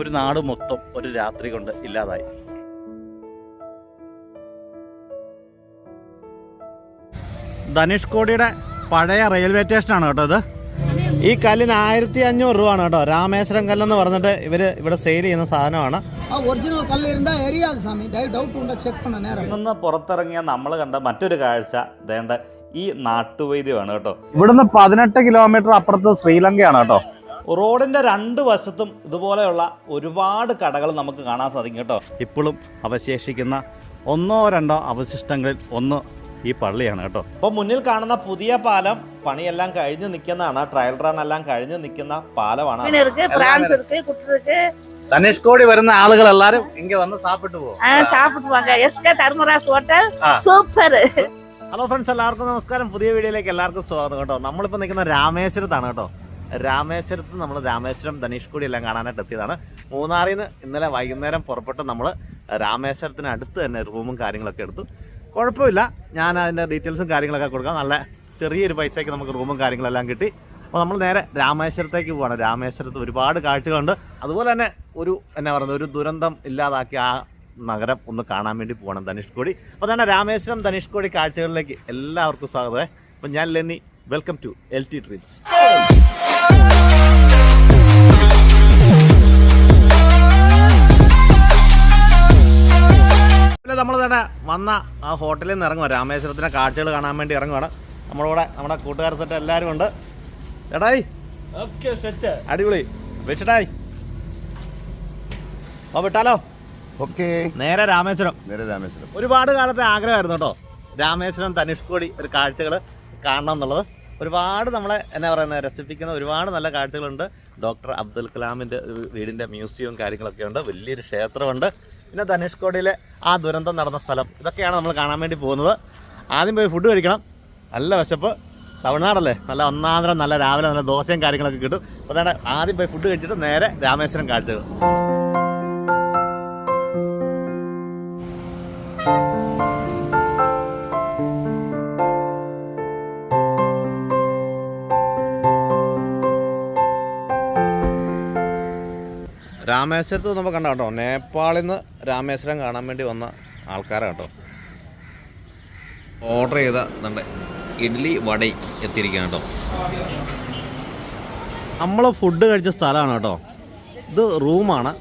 ഒരു നാട് മൊത്തം ഒരു രാത്രി കൊണ്ട് ഇല്ലാതായി. ധനുഷ് കോടിയുടെ പഴയ റെയിൽവേ സ്റ്റേഷനാണ് കേട്ടോ ഇത്. ഈ കല്ലിന് ആയിരത്തി അഞ്ഞൂറ് രൂപ ആണ് കേട്ടോ രാമേശ്വരം കല്ലെന്ന് പറഞ്ഞിട്ട് ഇവർ ഇവിടെ സെയിൽ ചെയ്യുന്ന സാധനമാണ്. നിന്ന് പുറത്തിറങ്ങിയ നമ്മൾ കണ്ട മറ്റൊരു കാഴ്ച ദേണ്ട ഈ നാട്ടുവൈദ്യമാണ് കേട്ടോ. ഇവിടുന്ന് പതിനെട്ട് കിലോമീറ്റർ അപ്പുറത്ത് ശ്രീലങ്കയാണ് കേട്ടോ. റോഡിന്റെ രണ്ട് വശത്തും ഇതുപോലെയുള്ള ഒരുപാട് കടകൾ നമുക്ക് കാണാൻ സാധിക്കും കേട്ടോ ഇപ്പോഴും അവശേഷിക്കുന്ന ഒന്നോ രണ്ടോ അവശിഷ്ടങ്ങളിൽ ഒന്ന് ഈ പള്ളിയാണ് കേട്ടോ അപ്പോൾ മുന്നിൽ കാണുന്ന പുതിയ പാലം പണിയെല്ലാം കഴിഞ്ഞ് നിൽക്കുന്നതാണ് ട്രയൽ റൺ എല്ലാം കഴിഞ്ഞ് നിൽക്കുന്ന പാലമാണ് மீன் இருக்கு பிரான்ஸ் இருக்கு குட்டு இருக்கு ധനുഷ്കോടി വരുന്ന ആളുകൾ എല്ലാരും ഇങ്ങ വന്ന് സാപ്പിട്ട് പോകും ஆ, சாப்பிட்டுவாங்க எஸ்கே தர்மராஜ் ஹோட்டல் ஆ. சூப்பர் ഹലോ ഫ്രണ്ട്സ് എല്ലാവർക്കും നമസ്കാരം പുതിയ വീഡിയോയിലേക്ക് എല്ലാവർക്കും സ്വാഗതം കേട്ടോ നമ്മളിപ്പോൾ നിൽക്കുന്ന രാമേശ്വരത്താണ് കേട്ടോ രാമേശ്വരത്ത് നമ്മൾ രാമേശ്വരം ധനുഷ്കോടി എല്ലാം കാണാനായിട്ട് എത്തിയതാണ്. മൂന്നാറിൽ നിന്ന് ഇന്നലെ വൈകുന്നേരം പുറപ്പെട്ട് നമ്മൾ രാമേശ്വരത്തിന് അടുത്ത് തന്നെ റൂമും കാര്യങ്ങളൊക്കെ എടുത്തു. കുഴപ്പമില്ല. ഞാൻ അതിന്റെ ഡീറ്റെയിൽസും കാര്യങ്ങളൊക്കെ കൊടുക്കാം. നല്ല ചെറിയൊരു പൈസയ്ക്ക് നമുക്ക് റൂമും കാര്യങ്ങളെല്ലാം കിട്ടി. അപ്പോൾ നമ്മൾ നേരെ രാമേശ്വരത്തേക്ക് പോവാണ്. രാമേശ്വരത്ത് ഒരുപാട് കാഴ്ചകളുണ്ട്. അതുപോലെ തന്നെ ഒരു എന്നാ പറയുന്നത് ഒരു ദുരന്തം ഇല്ലാതാക്കിയ ആ നഗരം ഒന്ന് കാണാൻ വേണ്ടി പോകണം ധനുഷ്കോടി അപ്പോൾ തന്നെ രാമേശ്വരം ധനുഷ്കോടി കാഴ്ചകളിലേക്ക് എല്ലാവർക്കും സ്വാഗതം. അപ്പം ഞാൻ Lenny welcome to L T trips നമ്മൾ തന്നെ വന്ന ആ ഹോട്ടലിൽ നിന്ന് ഇറങ്ങുക രാമേശ്വരത്തിന്റെ കാഴ്ചകൾ കാണാൻ വേണ്ടി ഇറങ്ങുവാണ്. നമ്മളിവിടെ നമ്മുടെ കൂട്ടുകാർ സെറ്റ് എല്ലാവരും ഉണ്ട്. ചേട്ടായി അടിപൊളി. വെച്ചിട്ടായി ഓ വിട്ടാലോ? ഓക്കെ. നേരെ രാമേശ്വരം. നേരെ രാമേശ്വരം. ഒരുപാട് കാലത്തെ ആഗ്രഹമായിരുന്നു കേട്ടോ. രാമേശ്വരം തനുഷ്കോടി ഒരു കാഴ്ചകൾ കാണണം എന്നുള്ളത്. ഒരുപാട് നമ്മളെ എന്നാ പറയുന്നത് രസിപ്പിക്കുന്ന ഒരുപാട് നല്ല കാഴ്ചകളുണ്ട്. ഡോക്ടർ അബ്ദുൽ കലാമിന്റെ വീടിന്റെ മ്യൂസിയവും കാര്യങ്ങളൊക്കെ ഉണ്ട് വലിയൊരു ക്ഷേത്രമുണ്ട്. പിന്നെ ധനുഷ്കോടിയിലെ ആ ദുരന്തം നടന്ന സ്ഥലം. ഇതൊക്കെയാണ് നമ്മൾ കാണാൻ വേണ്ടി പോകുന്നത്. ആദ്യം പോയി ഫുഡ് കഴിക്കണം. നല്ല വിശപ്പ്. തമിഴ്നാടല്ലേ? നല്ല ഒന്നാന്തരം നല്ല രാവിലെ നല്ല ദോശയും കാര്യങ്ങളൊക്കെ കിട്ടും. അപ്പോൾ അതാണ് ആദ്യം പോയി ഫുഡ് കഴിച്ചിട്ട് നേരെ രാമേശ്വരം കാഴ്ചകൾ. രാമേശ്വരത്ത് നമ്മൾ കണ്ട കേട്ടോ? നേപ്പാളിൽ നിന്ന് രാമേശ്വരം കാണാൻ വേണ്ടി വന്ന ആൾക്കാരാണ് കേട്ടോ. ഓർഡർ ചെയ്ത നമ്മുടെ ഇഡ്ഡലി വട എത്തിയിരിക്കുകയാണ് കേട്ടോ. നമ്മൾ ഫുഡ് കഴിച്ച സ്ഥലമാണ് കേട്ടോ. ഇത് റൂമാണ്.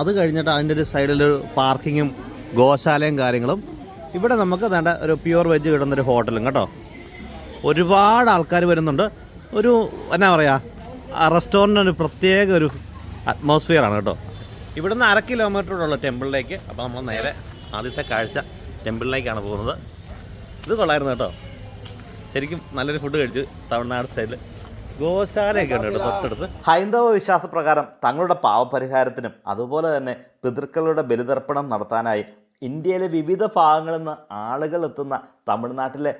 അത് കഴിഞ്ഞിട്ട് അതിന്റെ ഒരു സൈഡിലൊരു പാർക്കിങ്ങും ഗോശാലയും കാര്യങ്ങളും. ഇവിടെ നമുക്ക് വേണ്ട ഒരു പ്യുവർ വെജ് കിട്ടുന്നൊരു ഹോട്ടലും കേട്ടോ. ഒരുപാട് ആൾക്കാർ വരുന്നുണ്ട്. ഒരു എന്നാ പറയുക റെസ്റ്റോറന്റിന് ഒരു പ്രത്യേക ഒരു അറ്റ്മോസ്ഫിയർ ആണ് കേട്ടോ. ഇവിടുന്ന് അര കിലോമീറ്ററോടുള്ള ടെമ്പിളിലേക്ക് അപ്പോൾ നമ്മൾ നേരെ ആദ്യത്തെ കാഴ്ച ടെമ്പിളിലേക്കാണ് പോകുന്നത്. ഇത് കൊള്ളായിരുന്നു കേട്ടോ. ശരിക്കും നല്ലൊരു ഫുഡ് കഴിച്ചു തമിഴ്നാട് സ്റ്റൈലിൽ ഗോശാലയൊക്കെ ഉണ്ട് തൊട്ടടുത്ത്. ഹൈന്ദവ വിശ്വാസപ്രകാരം തങ്ങളുടെ പാവപരിഹാരത്തിനും അതുപോലെ തന്നെ പിതൃക്കളുടെ ബലിതർപ്പണം നടത്താനായി ഇന്ത്യയിലെ വിവിധ ഭാഗങ്ങളിൽ നിന്ന് ആളുകൾ എത്തുന്ന തമിഴ്നാട്ടിലെ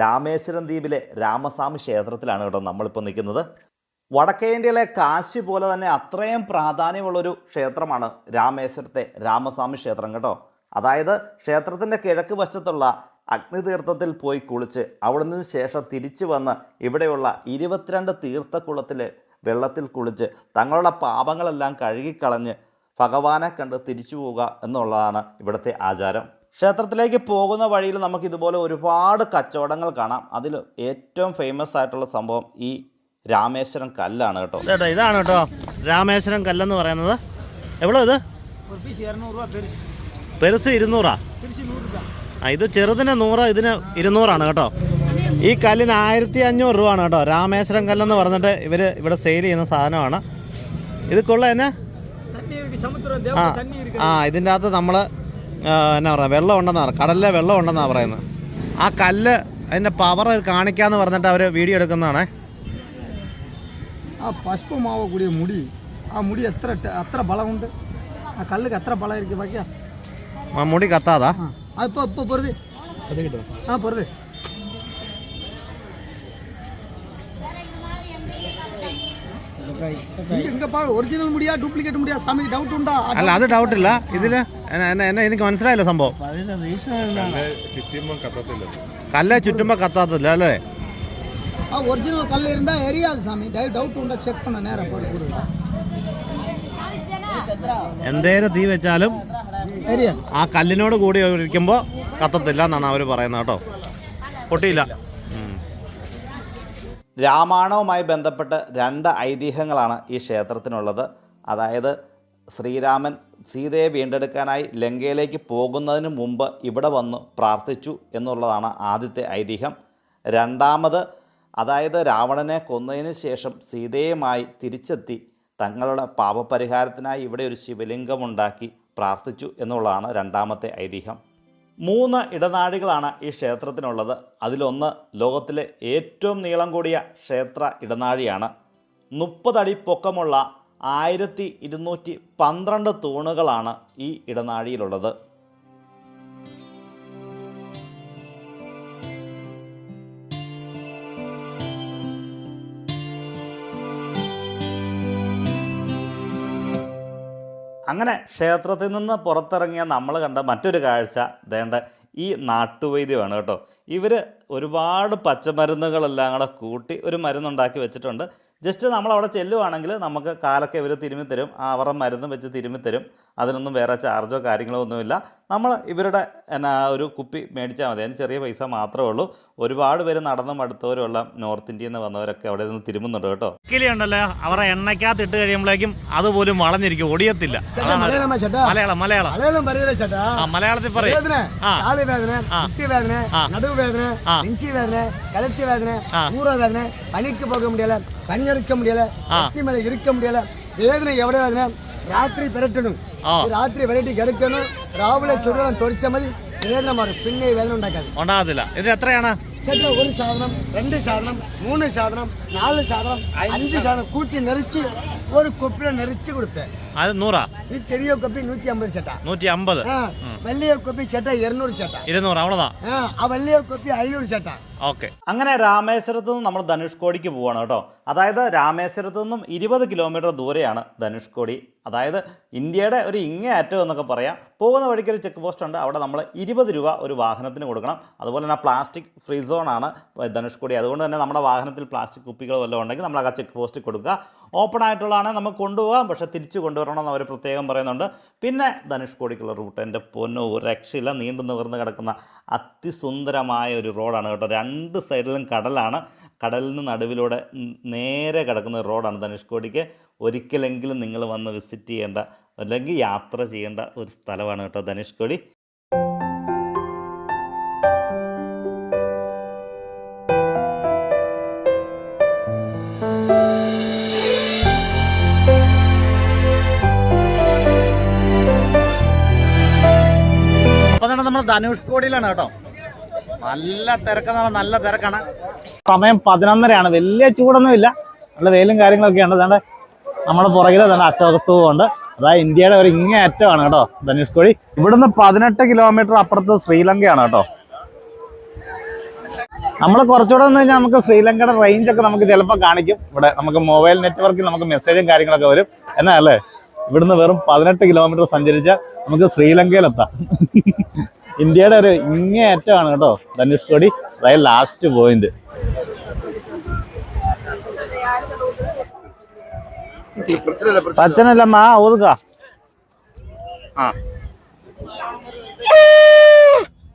രാമേശ്വരം ദ്വീപിലെ രാമസ്വാമി ക്ഷേത്രത്തിലാണ് കേട്ടോ നമ്മളിപ്പോൾ നിൽക്കുന്നത്. വടക്കേ ഇന്ത്യയിലെ കാശി പോലെ തന്നെ അത്രയും പ്രാധാന്യമുള്ളൊരു ക്ഷേത്രമാണ് രാമേശ്വരത്തെ രാമസ്വാമി ക്ഷേത്രം കേട്ടോ. അതായത് ക്ഷേത്രത്തിന്റെ കിഴക്ക് വശത്തുള്ള അഗ്നിതീർത്ഥത്തിൽ പോയി കുളിച്ച് അവിടെ നിന്ന് ശേഷം തിരിച്ചു വന്ന് ഇവിടെയുള്ള ഇരുപത്തിരണ്ട് തീർത്ഥക്കുളത്തിൽ വെള്ളത്തിൽ കുളിച്ച് തങ്ങളുടെ പാപങ്ങളെല്ലാം കഴുകിക്കളഞ്ഞ് ഭഗവാനെ കണ്ട് തിരിച്ചു പോവുക എന്നുള്ളതാണ് ഇവിടുത്തെ ആചാരം. ക്ഷേത്രത്തിലേക്ക് പോകുന്ന വഴിയിൽ നമുക്ക് ഇതുപോലെ ഒരുപാട് കച്ചവടങ്ങൾ കാണാം. അതിൽ ഏറ്റവും ഫേമസ് ആയിട്ടുള്ള സംഭവം ഈ രാമേശ്വരം കല്ലാണ് കേട്ടോ. ചേട്ടാ ഇതാണ് കേട്ടോ. രാമേശ്വരം കല്ലെന്ന് പറയുന്നത്. എവിടെ ഇത്? പെരുസ് ഇരുന്നൂറാ? ആ ഇത് ചെറുതിന് നൂറ് ഇതിന് ഇരുന്നൂറാണ് കേട്ടോ. ഈ കല്ലിന് ആയിരത്തി അഞ്ഞൂറ് രൂപയാണ് കേട്ടോ. രാമേശ്വരം കല്ലെന്ന് പറഞ്ഞിട്ട് ഇവർ ഇവിടെ സെയിൽ ചെയ്യുന്ന സാധനമാണ്. ഇത് കൊള്ള എന്നാ? ആ ആ ഇതിന്റെ അകത്ത് നമ്മൾ എന്നാ പറയുക വെള്ളം ഉണ്ടെന്നാണ് കടലിലെ വെള്ളം ഉണ്ടെന്നാണ് പറയുന്നത്. ആ കല്ല് അതിന്റെ പവർ കാണിക്കാന്ന് പറഞ്ഞിട്ട് അവർ വീഡിയോ എടുക്കുന്നതാണേ. ಆ ಪುಷ್ಪಮಾವ ಗುಡಿಯ ಮುಡಿ ಆ ಮುಡಿ ಹತ್ರ ಹತ್ರ ಬಲ ಉಂಟು ಆ ಕಲ್ಲಿಗೆ ಹತ್ರ ಬಲ ಇರಕ್ಕೆ ಬಾಕಿ ಆ முடிக்கு அத்தாதா அப்போ இப்போ போகிறது ஆ போகிறது எங்கப்பா ஒரிஜினல் முடியா டூப்ளிகேட் முடியா சாமிக்கு டவுட் உண்டா அல்ல அது டவுட் இல்ல இதுல എനിക്ക് മനസ്സിലായില്ല സംഭവം കല്ല് ചുറ്റുമ്പോ കത്താത്തില്ല അല്ലേ ஆ ஒரிஜினல் கல் இருந்தால் எரியாது சாமி டவுட் உண்டா செக் பண்ண நேரம் போட்டு கொடுங்க എന്തേലും തീ വെച്ചാലും കരിയാ ആ കല്ലിനോട് കൂടി ഒഴിക്കുമ്പോൾ കത്തത്തില്ല എന്നാണ് അവർ പറയുന്നത് കേട്ടോ പൊട്ടിയില്ല രാമായണവുമായി ബന്ധപ്പെട്ട് രണ്ട് ഐതിഹ്യങ്ങളാണ് ഈ ക്ഷേത്രത്തിനുള്ളത് അതായത് ശ്രീരാമൻ സീതയെ വീണ്ടെടുക്കാനായി ലങ്കയിലേക്ക് പോകുന്നതിന് മുമ്പ് ഇവിടെ വന്ന് പ്രാർത്ഥിച്ചു എന്നുള്ളതാണ് ആദ്യത്തെ ഐതിഹ്യം രണ്ടാമത് അതായത് രാവണനെ കൊന്നതിന് ശേഷം സീതയുമായി തിരിച്ചെത്തി തങ്ങളുടെ പാപപരിഹാരത്തിനായി ഇവിടെ ഒരു ശിവലിംഗമുണ്ടാക്കി പ്രാർത്ഥിച്ചു എന്നുള്ളതാണ് രണ്ടാമത്തെ ഐതിഹ്യം. മൂന്ന് ഇടനാഴികളാണ് ഈ ക്ഷേത്രത്തിനുള്ളത്. അതിലൊന്ന് ലോകത്തിലെ ഏറ്റവും നീളം കൂടിയ ക്ഷേത്ര ഇടനാഴിയാണ്. മുപ്പതടി പൊക്കമുള്ള ആയിരത്തി ഇരുന്നൂറ്റി പന്ത്രണ്ട് തൂണുകളാണ് ഈ ഇടനാഴിയിലുള്ളത്. അങ്ങനെ ക്ഷേത്രത്തിൽ നിന്ന് പുറത്തിറങ്ങിയ നമ്മൾ കണ്ട മറ്റൊരു കാഴ്ച ദേണ്ട ഈ നാട്ടുവൈദ്യമാണ് കേട്ടോ. ഇവർ ഒരുപാട് പച്ചമരുന്നുകളെല്ലാം കൂടെ കൂട്ടി ഒരു മരുന്നുണ്ടാക്കി വെച്ചിട്ടുണ്ട്. ജസ്റ്റ് നമ്മൾ അവിടെ ചെല്ലുവാണെങ്കിൽ നമുക്ക് കാലൊക്കെ ഇവർ തിരുമ്മി തരും അവരുടെ മരുന്ന് വെച്ച് തിരുമ്മി തരും അതിനൊന്നും വേറെ ചാർജോ കാര്യങ്ങളോ ഒന്നുമില്ല നമ്മൾ ഇവരുടെ എന്നാ ഒരു കുപ്പി മേടിച്ചാൽ മതി അതിന് ചെറിയ പൈസ മാത്രമേ ഉള്ളൂ ഒരുപാട് പേര് നടന്നും അടുത്തവരുള്ള നോർത്ത് ഇന്ത്യയിൽ നിന്ന് വന്നവരൊക്കെ അവിടെ നിന്ന് തിരുമുന്നുണ്ട് കേട്ടോ ഉണ്ടല്ലോ അവരുടെ എണ്ണയ്ക്കകത്ത് ഇട്ട് കഴിയുമ്പോഴേക്കും അതുപോലും വളഞ്ഞിരിക്കും ഒടിയത്തില്ല മലയാളമാ ചേട്ടാ മലയാളം മലയാളം മലയാളം പറയൂല ചേട്ടാ ആ മലയാളത്തിൽ പറയും വേദന ആ. കാല് വേദന ആ. മുട്ടി വേദന ആ. நடுவு வேதனை ஆ. நெஞ்சி வேதனை கழுத்து வேதனை ஆ. ஊற வேதனை பனிக்கு போக முடியல பனி எடுக்க முடியல ஆ. கத்தி மேல இருக்க முடியல வேதனை எவ்வளவு வேதனை ರಾತ್ರಿ ಬೆರಟನು ರಾತ್ರಿ ವೆರೈಟಿ കിടക്കണം രാവിലെ ചുരുളം തൊരിച്ചാൽ മതി വേദന മാറും പിന്നെ വേദന ഉണ്ടാക്കാതെ ഉണ്ടാകത്തില്ല ഇതിന് എത്രയാണ് ചേട്ടാ ഒരു സാധനം രണ്ട് സാധനം മൂന്ന് സാധനം നാല് സാധനം അഞ്ച് സാധനം കൂട്ടി നിറച്ച് ഒരു കൊപ്പിൽ നിറച്ച് കൊടുത്തേ. അത് നൂറാ? ഈ ചെറിയ കൊപ്പി നൂറ്റി അമ്പത് ചേട്ടാ നൂറ്റി അമ്പത് വലിയ കൊപ്പി ചേട്ടാ ഇരുന്നൂറ് ചേട്ടാ. ഇരുന്നൂറ് അവളതാ? ആ വലിയ കൊപ്പി അഞ്ഞൂറ് ചേട്ടാ. ഓക്കെ. അങ്ങനെ രാമേശ്വരത്ത് നിന്ന് നമ്മൾ ധനുഷ്കോടിക്ക് പോവാണ് കേട്ടോ. അതായത് രാമേശ്വരത്ത് നിന്നും ഇരുപത് കിലോമീറ്റർ ദൂരെയാണ് ധനുഷ്കോടി അതായത് ഇന്ത്യയുടെ ഒരു ഇങ്ങേ അറ്റം എന്നൊക്കെ പറയാം. പോകുന്ന വഴിക്ക് ഒരു ചെക്ക് പോസ്റ്റ് ഉണ്ട്. അവിടെ നമ്മൾ ഇരുപത് രൂപ ഒരു വാഹനത്തിന് കൊടുക്കണം. അതുപോലെ തന്നെ പ്ലാസ്റ്റിക് ഫ്രീ സോണാണ് ധനുഷ്കോടി അതുകൊണ്ട് തന്നെ നമ്മുടെ വാഹനത്തിൽ പ്ലാസ്റ്റിക് കുപ്പികൾ വല്ലതും ഉണ്ടെങ്കിൽ നമ്മൾ ആ ചെക്ക് പോസ്റ്റിൽ കൊടുക്കുക. ഓപ്പൺ ആയിട്ടുള്ളതാണ് നമുക്ക് കൊണ്ടുപോകാം. പക്ഷെ തിരിച്ച് കൊണ്ടുവരണം എന്ന് അവർ പ്രത്യേകം പറയുന്നുണ്ട്. പിന്നെ ധനുഷ്കോടിക്കുള്ള റൂട്ട്. എന്റെ പൊന്നോ രക്ഷയില്ല. നീണ്ടു നിവർന്ന് കിടക്കുന്ന അതിസുന്ദരമായ ഒരു റോഡാണ് കേട്ടോ. രണ്ട് സൈഡിലും കടലാണ്. കടലിന് നടുവിലൂടെ നേരെ കിടക്കുന്ന റോഡാണ് ധനുഷ്കോടിക്ക് ഒരിക്കലെങ്കിലും നിങ്ങൾ വന്ന് വിസിറ്റ് ചെയ്യേണ്ട അല്ലെങ്കിൽ യാത്ര ചെയ്യേണ്ട ഒരു സ്ഥലമാണ് കേട്ടോ ധനുഷ്കോടി അപ്പൊ ധനുഷ് കോടിയിലാണ് കേട്ടോ. നല്ല തിരക്കെന്ന് നല്ല തിരക്കാണ്. സമയം പതിനൊന്നരയാണ്. വലിയ ചൂടൊന്നുമില്ല. നല്ല വെയിലും കാര്യങ്ങളൊക്കെയാണ് അതുകൊണ്ട് നമ്മുടെ പുറകിൽ തന്നെ അശോകസ്തൂപം ഉണ്ട്. അതായത് ഇന്ത്യയുടെ ഒരു ഇങ്ങേ അറ്റമാണ് കേട്ടോ ധനുഷ്കോടി ഇവിടുന്ന് പതിനെട്ട് കിലോമീറ്റർ അപ്പുറത്ത് ശ്രീലങ്കയാണ് കേട്ടോ. നമ്മൾ കുറച്ചുകൂടെ നിന്ന് കഴിഞ്ഞാൽ നമുക്ക് ശ്രീലങ്കയുടെ റേഞ്ച് ഒക്കെ നമുക്ക് ചിലപ്പോൾ കാണിക്കും. ഇവിടെ നമുക്ക് മൊബൈൽ നെറ്റ്വർക്കിൽ നമുക്ക് മെസ്സേജും കാര്യങ്ങളൊക്കെ വരും. എന്നാ അല്ലേ? ഇവിടുന്ന് വെറും പതിനെട്ട് കിലോമീറ്റർ സഞ്ചരിച്ചാൽ നമുക്ക് ശ്രീലങ്കയിലെത്താം. ഇന്ത്യയുടെ ഒരു ഇങ്ങേറ്റമാണ് കേട്ടോ ധനുഷ്കോടി അതായത് ലാസ്റ്റ് പോയിന്റ് പച്ചനല്ലമ്മ ഒതുക്ക ആ.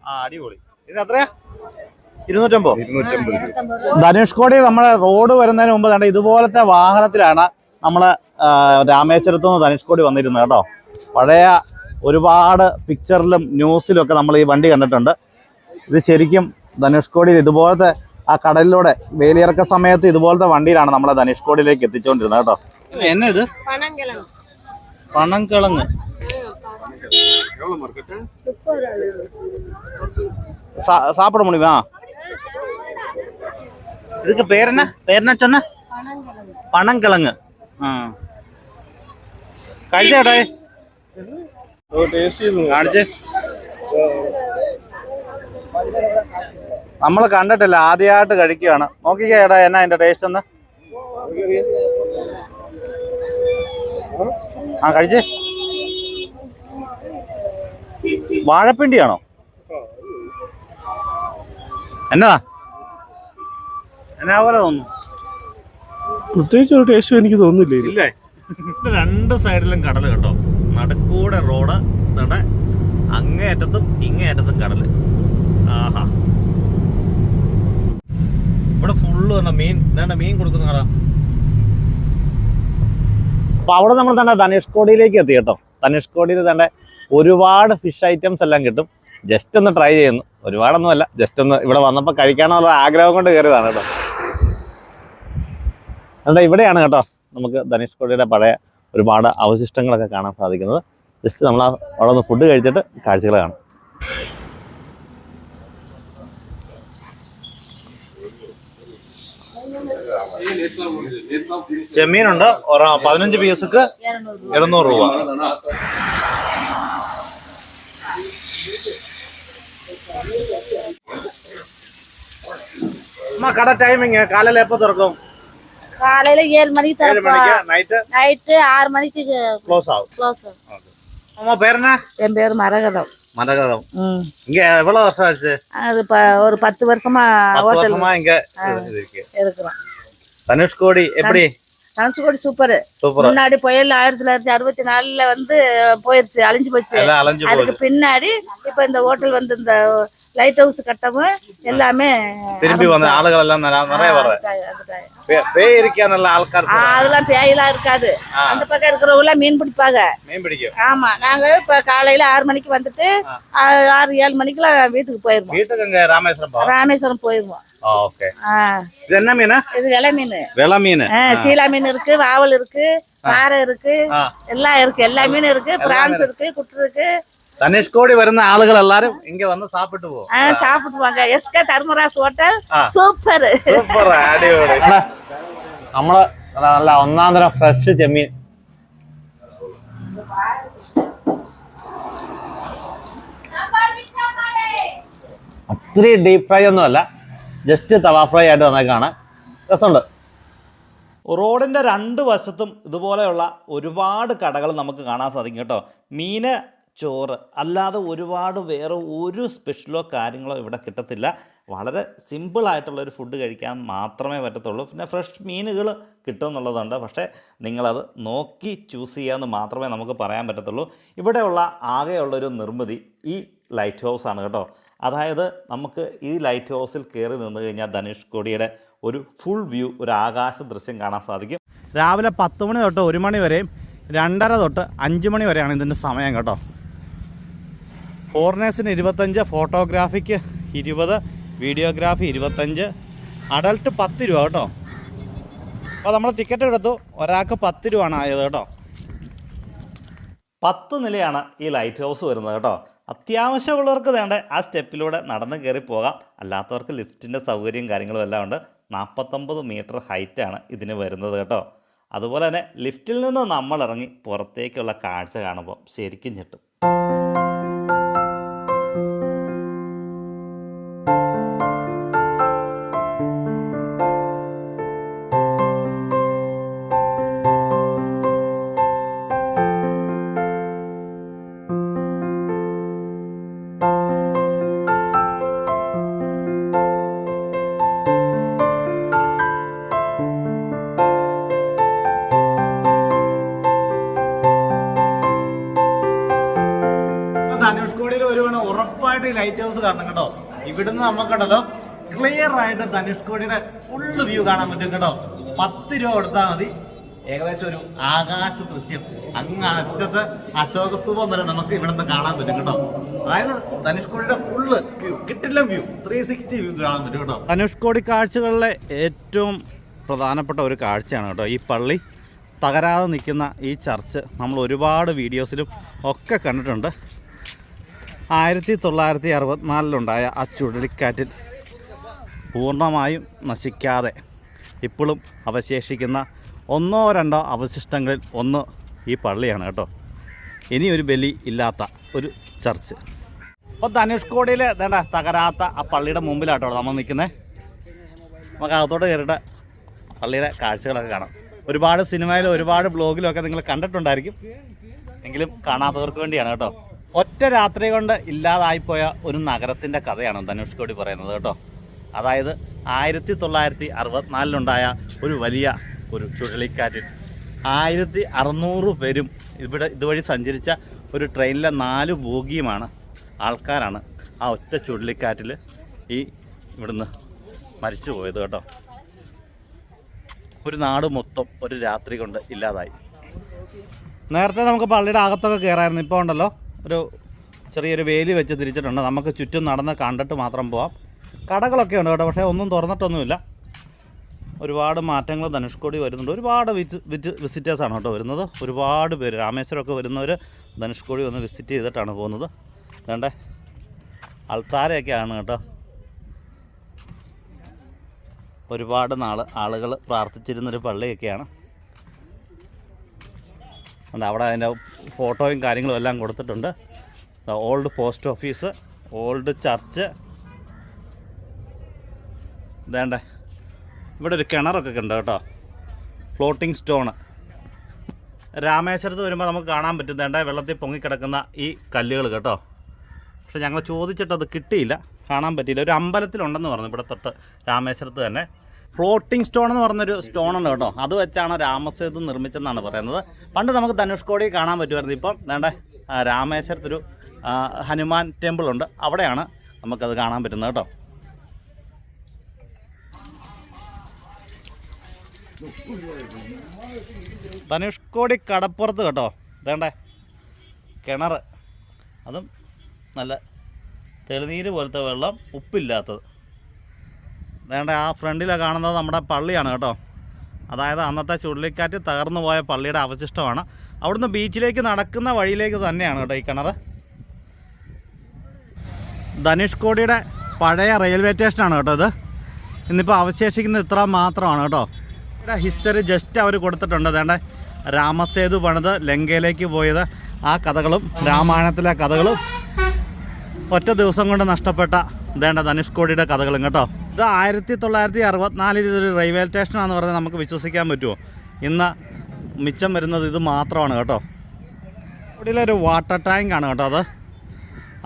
ആ അടിപൊളി. ഇത് എത്രയാ? ഇരുന്നൂറ്റമ്പത്? ധനുഷ്കോടി നമ്മളെ റോഡ് വരുന്നതിന് മുമ്പ് കണ്ട ഇതുപോലത്തെ വാഹനത്തിലാണ് നമ്മൾ രാമേശ്വരത്തു നിന്ന് ധനുഷ്കോടി വന്നിരുന്നത് കേട്ടോ. പഴയ ഒരുപാട് പിക്ചറിലും ന്യൂസിലും ഒക്കെ നമ്മൾ ഈ വണ്ടി കണ്ടിട്ടുണ്ട് ഇത് ശരിക്കും ധനുഷ്കോടിയിൽ ഇതുപോലത്തെ ആ കടലിലൂടെ വേലിയിറക്ക സമയത്ത് ഇതുപോലത്തെ വണ്ടിയിലാണ് നമ്മളെ ധനുഷ്കോടിയിലേക്ക് എത്തിച്ചുകൊണ്ടിരുന്നത് കേട്ടോ എന്നെ ഇത് பனங்கிழங்கு പണങ്കിളങ്ങ് சா- சாப்பிட முடியுமா இதுக்கு பேர் என்ன பேர் என்ன சொன்ன பனங்கிழங்கு ஆ കഴിച്ചേട്ടെ കാണിച്ചേ. നമ്മൾ കണ്ടിട്ടില്ല ആദ്യമായിട്ട് കഴിക്കുകയാണ് നോക്കിക്കേ ഏടാ എന്നാ അതിന്റെ ടേസ്റ്റ് എന്ന് ആ കഴിച്ചേ. വാഴപ്പിണ്ടിയാണോ? എന്നതാ എന്നാ പോലെ തോന്നുന്നു? പ്രത്യേകിച്ച് ഒരു ടേസ്റ്റ് എനിക്ക് തോന്നുന്നില്ല. രണ്ട് സൈഡിലും കടൽ കേട്ടോ. നടുക്കൂടെ റോഡ് ഇവിടെ അങ്ങേയറ്റത്തും ഇങ്ങേയറ്റത്തും കടൽ. ആഹാ. ഇവിടെ ഫുള്ള് തന്നെ മീൻ. വേണ്ട മീൻ കൊടുക്കുന്ന കട. അപ്പൊ അവിടെ നമ്മൾ തന്നെ ധനുഷ്കോടിയിലേക്ക് എത്തി കേട്ടോ. ധനുഷ്കോടിയിൽ തന്നെ ഒരുപാട് ഫിഷ് ഐറ്റംസ് എല്ലാം കിട്ടും. ജസ്റ്റ് ഒന്ന് ട്രൈ ചെയ്യുന്നു. ഒരുപാടൊന്നും അല്ല ജസ്റ്റ് ഒന്ന് ഇവിടെ വന്നപ്പോൾ കഴിക്കാനുള്ള ആഗ്രഹം കൊണ്ട് കയറിയതാണ് കേട്ടോ. അതുകൊണ്ട് ഇവിടെയാണ് കേട്ടോ നമുക്ക് ധനുഷ്കോടിയുടെ പഴയ ഒരുപാട് അവശിഷ്ടങ്ങളൊക്കെ കാണാൻ സാധിക്കുന്നത്. ജസ്റ്റ് നമ്മൾ അവിടെ നിന്ന് ഫുഡ് കഴിച്ചിട്ട് കാഴ്ചകൾ കാണാം. ചെമ്മീനുണ്ട്. പതിനഞ്ച് പീസക്ക് എഴുന്നൂറ് രൂപ. കട ടൈമിങ് കാലയിൽ എപ്പോ തുറക്കും? காலையில ஏழு மணிக்கு திறப்போம் நைட்டு? ஆறு மணிக்கு க்ளோஸ் ஆகும். க்ளோஸ் ஆகும். பேர் என்ன? என் பேர் மரகதம். மரகதம். இங்க எவ்வளவு வருஷம் ஆச்சு? அது ஒரு பத்து வருஷமா ஹோட்டல் இங்க இருக்கிறோம். தனுஷ்கோடி எப்படி? தனுஷ்கோடி சூப்பர் முன்னாடி புயல் ஆயிரத்தி தொள்ளாயிரத்தி அறுபத்தி நாலுல வந்து போயிருச்சு அழிஞ்சு போச்சு. அதுக்கு பின்னாடி இப்ப இந்த ஹோட்டல் வந்து இந்த லைட் ஹவுஸ் கட்டவும் எல்லாமே திரும்பி வந்த ஆளுகள் எல்லாம் நிறைய- வர. பேய் இருக்கியா நல்ல ஆள்கார் ஆ, அதெல்லாம் பேயெல்லாம் இருக்காது. அந்த பக்கம் இருக்கிறவங்க மீன் பிடிப்பாங்க. மீன் பிடிக்கும். ஆமா நாங்க இப்ப காலையில ஆறு மணிக்கு வந்துட்டு ஆறு ஏழு மணிக்கெல்லாம் வீட்டுக்கு போயிருவோம். வீட்டுக்கு ராமேஸ்வரம் ராமேஸ்வரம் போயிருவோம். ஓகே. இது என்ன மீன்? இது இலை மீன். வெள மீன். சீலா மீன் இருக்கு வாவல் இருக்கு பாறை இருக்கு. எல்லாம் இருக்கு. எல்லா மீனும் இருக்கு பிரான்ஸ் இருக்கு குட்டு இருக்கு. ധനുഷ്കോടി വരുന്ന ആളുകൾ എല്ലാരും ഇങ്ങ വന്ന് സാപ്പിട്ട് പോകും ஆ, சாப்பிட்டுவாங்க எஸ்கே தர்மராஸ் ஹோட்டல் ആ. சூப்பர் സൂപ്പർ അടിപൊളി നമ്മള് നല്ല ഒന്നാം തരം ഫ്രഷ് ചെമ്മീൻ ഒത്തിരി ഡീപ് ഫ്രൈ ഒന്നും അല്ല ജസ്റ്റ് തവ ഫ്രൈ ആയിട്ട് വന്നേക്കാണ് രസമുണ്ട് റോഡിൻ്റെ രണ്ട് വശത്തും ഇതുപോലെയുള്ള ഒരുപാട് കടകൾ നമുക്ക് കാണാൻ സാധിക്കും കേട്ടോ മീന് ചോറ്. അല്ലാതെ ഒരുപാട് വേറെ ഒരു സ്പെഷ്യലോ കാര്യങ്ങളോ ഇവിടെ കിട്ടത്തില്ല. വളരെ സിമ്പിളായിട്ടുള്ളൊരു ഫുഡ് കഴിക്കാൻ മാത്രമേ പറ്റത്തുള്ളൂ. പിന്നെ ഫ്രഷ് മീനുകൾ കിട്ടും എന്നുള്ളതുണ്ട്. പക്ഷേ നിങ്ങളത് നോക്കി ചൂസ് ചെയ്യാമെന്ന് മാത്രമേ നമുക്ക് പറയാൻ പറ്റത്തുള്ളൂ. ഇവിടെയുള്ള ആകെയുള്ളൊരു നിർമ്മിതി ഈ ലൈറ്റ് ഹൗസ് ആണ് കേട്ടോ. അതായത് നമുക്ക് ഈ ലൈറ്റ് ഹൗസിൽ കയറി നിന്ന് കഴിഞ്ഞാൽ ധനുഷ് കോടിയുടെ ഒരു ഫുൾ വ്യൂ ഒരു ആകാശ ദൃശ്യം കാണാൻ സാധിക്കും. രാവിലെ പത്ത് മണി തൊട്ട് ഒരു മണി വരെയും രണ്ടര തൊട്ട് അഞ്ച് മണി വരെയാണ് ഇതിന്റെ സമയം കേട്ടോ. ഫോറിനേഴ്സിന് ഇരുപത്തഞ്ച് ഫോട്ടോഗ്രാഫിക്ക് ഇരുപത് വീഡിയോഗ്രാഫി ഇരുപത്തഞ്ച് അഡൾട്ട് പത്ത് രൂപ കേട്ടോ. അപ്പോൾ നമ്മൾ ടിക്കറ്റ് എടുത്തു. ഒരാൾക്ക് പത്ത് രൂപയാണ് ആയത് കേട്ടോ. പത്ത് നിലയാണ് ഈ ലൈറ്റ് ഹൗസ് വരുന്നത് കേട്ടോ. അത്യാവശ്യമുള്ളവർക്ക് വേണ്ട ആ സ്റ്റെപ്പിലൂടെ നടന്ന് കയറി പോകാം. അല്ലാത്തവർക്ക് ലിഫ്റ്റിന്റെ സൗകര്യം കാര്യങ്ങളും എല്ലാം ഉണ്ട്. നാൽപ്പത്തൊമ്പത് മീറ്റർ ഹൈറ്റാണ് ഇതിന് വരുന്നത് കേട്ടോ. അതുപോലെ തന്നെ ലിഫ്റ്റിൽ നിന്ന് നമ്മൾ ഇറങ്ങി പുറത്തേക്കുള്ള കാഴ്ച കാണുമ്പോൾ ശരിക്കും ഞെട്ടും. ലൈറ്റ് ഹൗസ് കാണണം കേട്ടോ. ഇവിടുന്ന് നമുക്കുണ്ടല്ലോ ക്ലിയർ ആയിട്ട് ധനുഷ്കോടിയുടെ ഫുള്ള് വ്യൂ കാണാൻ പറ്റും കേട്ടോ. പത്ത് രൂപ കൊടുത്താൽ മതി. ഏകദേശം ഒരു ആകാശ ദൃശ്യം. അങ്ങ് അറ്റത്ത് അശോക സ്തൂപം വരെ നമുക്ക് ഇവിടുന്ന് കാണാൻ പറ്റും കേട്ടോ. അതായത് ധനുഷ്കോടിയുടെ ഫുള്ള് വ്യൂ കിട്ടില്ല വ്യൂ ത്രീ സിക്സ്റ്റി വ്യൂ കാണാൻ പറ്റും കേട്ടോ. ധനുഷ്കോടി കാഴ്ചകളിലെ ഏറ്റവും പ്രധാനപ്പെട്ട ഒരു കാഴ്ചയാണ് കേട്ടോ. ഈ പള്ളി തകരാതെ നിൽക്കുന്ന ഈ ചർച്ച് നമ്മൾ ഒരുപാട് വീഡിയോസിലും ഒക്കെ കണ്ടിട്ടുണ്ട്. ആയിരത്തി തൊള്ളായിരത്തി അറുപത്തിനാലിലുണ്ടായ ആ ചുഴലിക്കാറ്റിൽ പൂർണമായും നശിക്കാതെ ഇപ്പോഴും അവശേഷിക്കുന്ന ഒന്നോ രണ്ടോ അവശിഷ്ടങ്ങളിൽ ഒന്ന് ഈ പള്ളിയാണ് കേട്ടോ. ഇനി ഒരു ബലി ഇല്ലാത്ത ഒരു ചർച്ച്. അപ്പോൾ ധനുഷ്കോടിയിൽ വേണ്ട തകരാത്ത ആ പള്ളിയുടെ മുമ്പിലാട്ടോ നമ്മൾ നിൽക്കുന്നത് നമുക്ക് അകത്തോട്ട് കയറിയിട്ട് പള്ളിയുടെ കാഴ്ചകളൊക്കെ കാണാം. ഒരുപാട് സിനിമയിലും ഒരുപാട് ബ്ലോഗിലും ഒക്കെ നിങ്ങൾ കണ്ടിട്ടുണ്ടായിരിക്കും. എങ്കിലും കാണാത്തവർക്ക് വേണ്ടിയാണ് കേട്ടോ. ഒറ്റ രാത്രി കൊണ്ട് ഇല്ലാതായിപ്പോയ ഒരു നഗരത്തിന്റെ കഥയാണ് ധനുഷ് ധനുഷ്കോടി പറയുന്നത് കേട്ടോ. അതായത് ആയിരത്തി തൊള്ളായിരത്തി അറുപത്തിനാലിലുണ്ടായ ഒരു വലിയ ഒരു ചുഴലിക്കാറ്റിൽ ആയിരത്തി അറുന്നൂറ് പേരും ഇവിടെ ഇതുവഴി സഞ്ചരിച്ച ഒരു ട്രെയിനിലെ നാല് ബോഗിയുമാണ് ആൾക്കാരാണ് ആ ഒറ്റ ചുഴലിക്കാറ്റിൽ ഈ ഇവിടുന്ന് മരിച്ചു പോയത് കേട്ടോ. ഒരു നാട് മൊത്തം ഒരു രാത്രി കൊണ്ട് ഇല്ലാതായി. നേരത്തെ നമുക്ക് പള്ളിയുടെ അകത്തൊക്കെ കയറായിരുന്നു ഇപ്പോൾ ഉണ്ടല്ലോ. ഒരു ചെറിയൊരു വേലി വെച്ച് തിരിച്ചിട്ടുണ്ട്. നമുക്ക് ചുറ്റും നടന്ന് കണ്ടിട്ട് മാത്രം പോവാം. കടകളൊക്കെ ഉണ്ട് കേട്ടോ. പക്ഷേ ഒന്നും തുറന്നിട്ടൊന്നുമില്ല. ഒരുപാട് മാറ്റങ്ങൾ ധനുഷ്കോടി വരുന്നുണ്ട്. ഒരുപാട് വിസിറ്റേഴ്സാണ് കേട്ടോ വരുന്നത്. ഒരുപാട് പേര്. രാമേശ്വരമൊക്കെ വരുന്നവർ ധനുഷ്കോടി ഒന്ന് വിസിറ്റ് ചെയ്തിട്ടാണ് പോകുന്നത്. വേണ്ടേ? അൾത്താരയൊക്കെയാണ് കേട്ടോ. ഒരുപാട് നാൾ ആളുകൾ പ്രാർത്ഥിച്ചിരുന്നൊരു പള്ളിയൊക്കെയാണ്. അവിടെ അതിന്റെ ഫോട്ടോയും കാര്യങ്ങളും എല്ലാം കൊടുത്തിട്ടുണ്ട്. Old post office old church. വേണ്ടേ ഇവിടെ ഒരു കിണറൊക്കെ ഉണ്ട് കേട്ടോ. Floating stone. രാമേശ്വരത്ത് വരുമ്പോൾ നമുക്ക് കാണാൻ പറ്റും. വേണ്ട വെള്ളത്തിൽ പൊങ്ങിക്കിടക്കുന്ന ഈ കല്ലുകൾ കേട്ടോ. പക്ഷെ ഞങ്ങൾ ചോദിച്ചിട്ട് അത് കിട്ടിയില്ല. കാണാൻ പറ്റിയില്ല. ഒരു അമ്പലത്തിലുണ്ടെന്ന് പറഞ്ഞു. ഇവിടെ തൊട്ട് രാമേശ്വരത്ത് തന്നെ. ഫ്ലോട്ടിംഗ് സ്റ്റോൺ എന്ന് പറഞ്ഞൊരു സ്റ്റോൺ ഉണ്ട് കേട്ടോ. അത് വെച്ചാണ് രാമസേതു നിർമ്മിച്ചതെന്നാണ് പറയുന്നത്. പണ്ട് നമുക്ക് ധനുഷ്കോടി കാണാൻ പറ്റുമായിരുന്നു. ഇപ്പം വേണ്ട രാമേശ്വരത്തൊരു ഹനുമാൻ ടെമ്പിൾ ഉണ്ട്. അവിടെയാണ് നമുക്കത് കാണാൻ പറ്റുന്നത് കേട്ടോ. ധനുഷ്കോടി കടപ്പുറത്ത് കേട്ടോ. വേണ്ടേ കിണർ അതും നല്ല തെളിനീര് പോലത്തെ വെള്ളം ഉപ്പില്ലാത്തത്. വേണ്ട ആ ഫ്രണ്ടിലാണ് കാണുന്നത് നമ്മുടെ പള്ളിയാണ് കേട്ടോ. അതായത് അന്നത്തെ ചുഴലിക്കാറ്റ് തകർന്നു പോയ പള്ളിയുടെ അവശിഷ്ടമാണ്. അവിടുന്ന് ബീച്ചിലേക്ക് നടക്കുന്ന വഴിയിലേക്ക് തന്നെയാണ് കേട്ടോ ഈ കിണർ ധനുഷ്കോടിയുടെ പഴയ റെയിൽവേ സ്റ്റേഷനാണ് കേട്ടോ ഇത്. ഇന്നിപ്പോൾ അവശേഷിക്കുന്നത് ഇത്ര മാത്രമാണ് കേട്ടോ. ഇവിടെ ഹിസ്റ്ററി ജസ്റ്റ് അവർ കൊടുത്തിട്ടുണ്ട്. അതേണ്ട രാമസേതു പണിത് ലങ്കയിലേക്ക് പോയത്. ആ കഥകളും രാമായണത്തിലെ കഥകളും ഒറ്റ ദിവസം കൊണ്ട് നഷ്ടപ്പെട്ട ഇതേണ്ട ധനുഷ്കോടിയുടെ കഥകളും കേട്ടോ. ഇത് ആയിരത്തി തൊള്ളായിരത്തി അറുപത്തിനാലിൽ ഇതൊരു റെയിൽവേ സ്റ്റേഷനാണെന്ന് പറഞ്ഞാൽ നമുക്ക് വിശ്വസിക്കാൻ പറ്റുമോ? ഇന്ന് മിച്ചം വരുന്നത് ഇത് മാത്രമാണ് കേട്ടോ. ഒരു വാട്ടർ ടാങ്കാണ് കേട്ടോ അത്.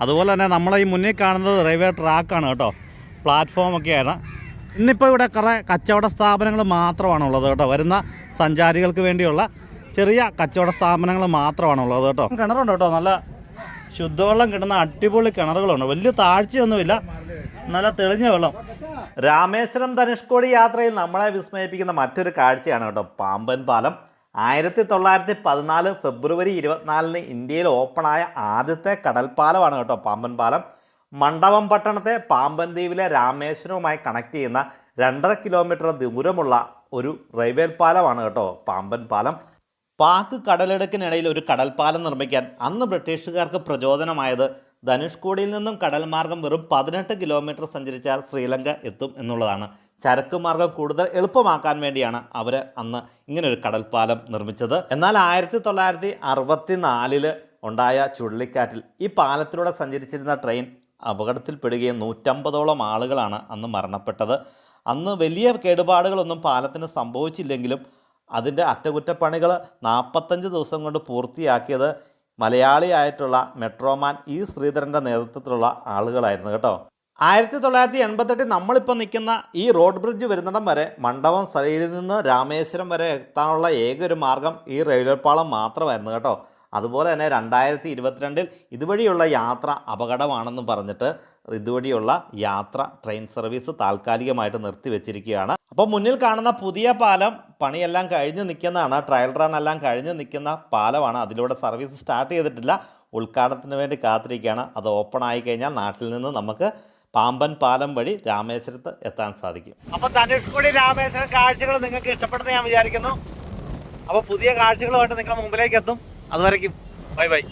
അതുപോലെ തന്നെ നമ്മളെ ഈ മുന്നിൽ കാണുന്നത് റെയിൽവേ ട്രാക്കാണ് കേട്ടോ. പ്ലാറ്റ്ഫോമൊക്കെയാണ് ഇന്നിപ്പോൾ ഇവിടെ കുറേ കച്ചവട സ്ഥാപനങ്ങൾ മാത്രമാണുള്ളത് കേട്ടോ. വരുന്ന സഞ്ചാരികൾക്ക് വേണ്ടിയുള്ള ചെറിയ കച്ചവട സ്ഥാപനങ്ങൾ മാത്രമാണുള്ളത് കേട്ടോ. കിണറുണ്ട് കേട്ടോ. നല്ല ശുദ്ധവെള്ളം കിട്ടുന്ന അടിപൊളി കിണറുകളുണ്ട്. വലിയ താഴ്ചയൊന്നുമില്ല. നല്ല തെളിഞ്ഞ വെള്ളം. രാമേശ്വരം ധനുഷ്കോടി യാത്രയിൽ നമ്മളെ വിസ്മയിപ്പിക്കുന്ന മറ്റൊരു കാഴ്ചയാണ് കേട്ടോ. പാമ്പൻ പാലം. ആയിരത്തി തൊള്ളായിരത്തി പതിനാല് ഫെബ്രുവരി ഇരുപത്തിനാലിന് ഇന്ത്യയിൽ ഓപ്പണായ ആദ്യത്തെ കടൽപ്പാലമാണ് കേട്ടോ പാമ്പൻ പാലം. മണ്ഡപം പട്ടണത്തെ പാമ്പൻ ദ്വീപിലെ രാമേശ്വരവുമായി കണക്ട് ചെയ്യുന്ന രണ്ടര കിലോമീറ്റർ ദൂരമുള്ള ഒരു റെയിൽവേ പാലമാണ് കേട്ടോ പാമ്പൻ പാലം. പാക് കടലിടുക്കിനിടയിൽ ഒരു കടൽപ്പാലം നിർമ്മിക്കാൻ അന്ന് ബ്രിട്ടീഷുകാർക്ക് പ്രചോദനമായത് ധനുഷ്കോടിയിൽ നിന്നും കടൽ മാർഗം വെറും പതിനെട്ട് കിലോമീറ്റർ സഞ്ചരിച്ചാൽ ശ്രീലങ്ക എത്തും എന്നുള്ളതാണ്. ചരക്ക് മാർഗം കൂടുതൽ എളുപ്പമാക്കാൻ വേണ്ടിയാണ് അവർ അന്ന് ഇങ്ങനൊരു കടൽപ്പാലം നിർമ്മിച്ചത്. എന്നാൽ ആയിരത്തി തൊള്ളായിരത്തി അറുപത്തി നാലിൽ ഉണ്ടായ ചുഴലിക്കാറ്റിൽ ഈ പാലത്തിലൂടെ സഞ്ചരിച്ചിരുന്ന ട്രെയിൻ അപകടത്തിൽപ്പെടുകയും നൂറ്റമ്പതോളം ആളുകളാണ് അന്ന് മരണപ്പെട്ടത്. അന്ന് വലിയ കേടുപാടുകളൊന്നും പാലത്തിന് സംഭവിച്ചില്ലെങ്കിലും അതിന്റെ അറ്റകുറ്റപ്പണികൾ നാൽപ്പത്തഞ്ച് ദിവസം കൊണ്ട് പൂർത്തിയാക്കിയത് മലയാളിയായിട്ടുള്ള മെട്രോമാൻ ഇ ശ്രീധരന്റെ നേതൃത്വത്തിലുള്ള ആളുകളായിരുന്നു കേട്ടോ. ആയിരത്തി തൊള്ളായിരത്തി എൺപത്തെട്ടിൽ നമ്മളിപ്പോൾ നിൽക്കുന്ന ഈ റോഡ് ബ്രിഡ്ജ് വരുന്നിടം വരെ മണ്ഡപം സൈഡിൽ നിന്ന് രാമേശ്വരം വരെ എത്താനുള്ള ഏക ഒരു മാർഗം ഈ റെയിൽവേ പാളം മാത്രമായിരുന്നു കേട്ടോ. അതുപോലെ തന്നെ രണ്ടായിരത്തി ഇരുപത്തിരണ്ടിൽ ഇതുവഴിയുള്ള യാത്ര അപകടമാണെന്ന് പറഞ്ഞിട്ട് ഇതുവഴിയുള്ള യാത്ര ട്രെയിൻ സർവീസ് താൽക്കാലികമായിട്ട് നിർത്തിവെച്ചിരിക്കുകയാണ്. അപ്പോൾ മുന്നിൽ കാണുന്ന പുതിയ പാലം പണിയെല്ലാം കഴിഞ്ഞ് നിൽക്കുന്നതാണ്. ട്രയൽ റൺ എല്ലാം കഴിഞ്ഞ് നിൽക്കുന്ന പാലമാണ്. അതിലൂടെ സർവീസ് സ്റ്റാർട്ട് ചെയ്തിട്ടില്ല. ഉദ്ഘാടനത്തിന് വേണ്ടി കാത്തിരിക്കുകയാണ്. അത് ഓപ്പൺ ആയി കഴിഞ്ഞാൽ നാട്ടിൽ നിന്ന് നമുക്ക് പാമ്പൻ പാലം വഴി രാമേശ്വരത്ത് എത്താൻ സാധിക്കും. അപ്പോൾ ധനുഷ്കോടി രാമേശ്വരം കാഴ്ചകൾ നിങ്ങൾക്ക് ഇഷ്ടപ്പെടുന്ന ഞാൻ വിചാരിക്കുന്നു. അപ്പോൾ പുതിയ കാഴ്ചകളുമായിട്ട് നിങ്ങൾ മുമ്പിലേക്ക് എത്തും. അതുവരയ്ക്കും ബൈ ബൈ.